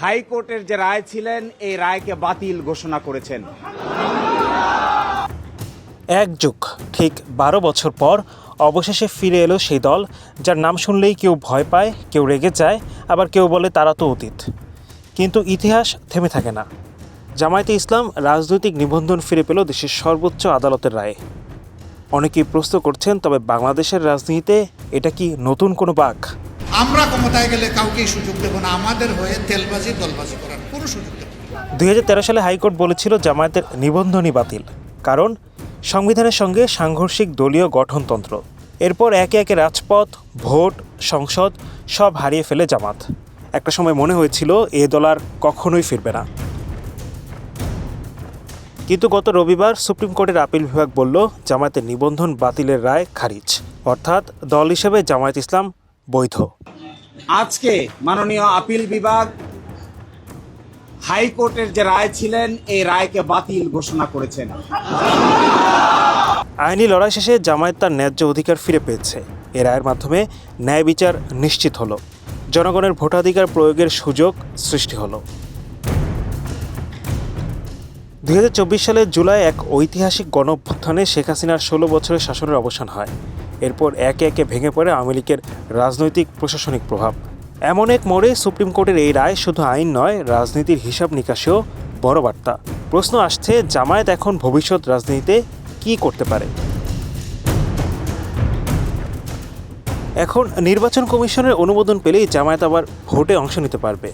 হাইকোর্টের যে রায় ছিলেন, এই রায়কে বাতিল ঘোষণা করেছেন। এক যুগ, ঠিক বারো বছর পর অবশেষে ফিরে এলো সেই দল, যার নাম শুনলেই কেউ ভয় পায়, কেউ রেগে যায়, আবার কেউ বলে তারা তো অতীত। কিন্তু ইতিহাস থেমে থাকে না। জামায়াতে ইসলাম রাজনৈতিক নিবন্ধন ফিরে পেল দেশের সর্বোচ্চ আদালতের রায়ে। অনেকেই প্রশ্ন করছেন, তবে বাংলাদেশের রাজনীতিতে এটা কি নতুন কোনো বাক আমরা ক্ষমতায় গেলে কাউকেই সুযোগ দেব না। আমাদের হয়ে তেলবাজি, দলবাজি করার কোনো সুযোগ দেব দুই সালে হাইকোর্ট বলেছিল জামায়াতের নিবন্ধনই বাতিল, কারণ সংবিধানের সঙ্গে সাংঘর্ষিক দলীয় গঠনতন্ত্র। এরপর একে একে রাজপথ, ভোট, সংসদ সব হারিয়ে ফেলে জামাত। একটা সময় মনে হয়েছিল এ দল আর কখনোই ফিরবে না। কিন্তু গত রবিবার সুপ্রিম কোর্টের আপিল বিভাগ বলল, জামায়াতের নিবন্ধন বাতিলের রায় খারিজ। অর্থাৎ দল হিসেবে জামায়াত ইসলাম বৈধ। আজকে মাননীয় আপিল বিভাগ হাইকোর্টের যে রায় ছিলেন এই রায়কে বাতিল ঘোষণা করেছেন। আইনি লড়াই শেষে জামায়াত তার ন্যায্য অধিকার ফিরে পেয়েছে। এ রায়ের মাধ্যমে ন্যায় বিচার নিশ্চিত হলো। জনগণের ভোটাধিকার প্রয়োগের সুযোগ সৃষ্টি হলো। দুই হাজার চব্বিশ সালের জুলাই এক ঐতিহাসিক গণ অভ্যুত্থানে শেখ হাসিনার ষোলো বছরের শাসনের অবসান হয়। এরপর একে একে ভেঙে পড়ে আওয়ামী লীগের রাজনৈতিক প্রশাসনিক প্রভাব। এমন এক মোড়ে সুপ্রিম কোর্টের এই রায় শুধু আইন নয়, রাজনীতির হিসাব নিকাশেও বড় বার্তা। প্রশ্ন আসছে, জামায়াত এখন ভবিষ্যৎ রাজনীতিতে কি করতে পারে? এখন নির্বাচন কমিশনের অনুমোদন পেলেই জামায়াত আবার ভোটে অংশ নিতে পারবে।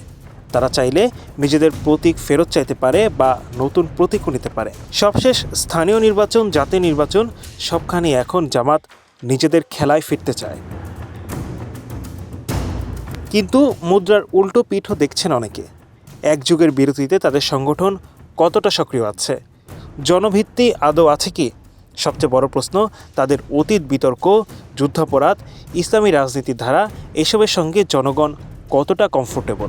তারা চাইলে নিজেদের প্রতীক ফেরত চাইতে পারে বা নতুন প্রতীকও নিতে পারে। সবশেষ স্থানীয় নির্বাচন, জাতীয় নির্বাচন সবখানি এখন জামাত নিজেদের খেলায় ফিরতে চায়। কিন্তু মুদ্রার উল্টো পিঠও দেখছেন অনেকে। এক যুগের বিরতিতে তাদের সংগঠন কতটা সক্রিয় আছে? জনভিত্তি আদৌ আছে কি? সবচেয়ে বড় প্রশ্ন, তাদের অতীত বিতর্ক, যুদ্ধাপরাধ, ইসলামী রাজনীতির ধারা, এসবের সঙ্গে জনগণ কতটা কমফোর্টেবল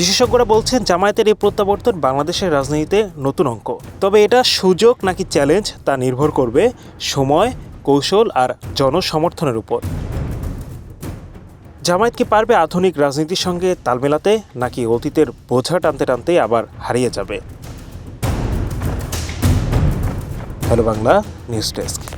বিশেষজ্ঞরা বলছেন জামায়াতের এই প্রত্যাবর্তন বাংলাদেশের রাজনীতিতে নতুন অঙ্ক। তবে এটা সুযোগ নাকি চ্যালেঞ্জ তা নির্ভর করবে সময়, কৌশল আর জনসমর্থনের উপর। জামায়াত কি পারবে আধুনিক রাজনীতির সঙ্গে তাল মেলাতে, নাকি অতীতের বোঝা টানতে টানতে আবার হারিয়ে যাবে? Hello Bangla, news desk.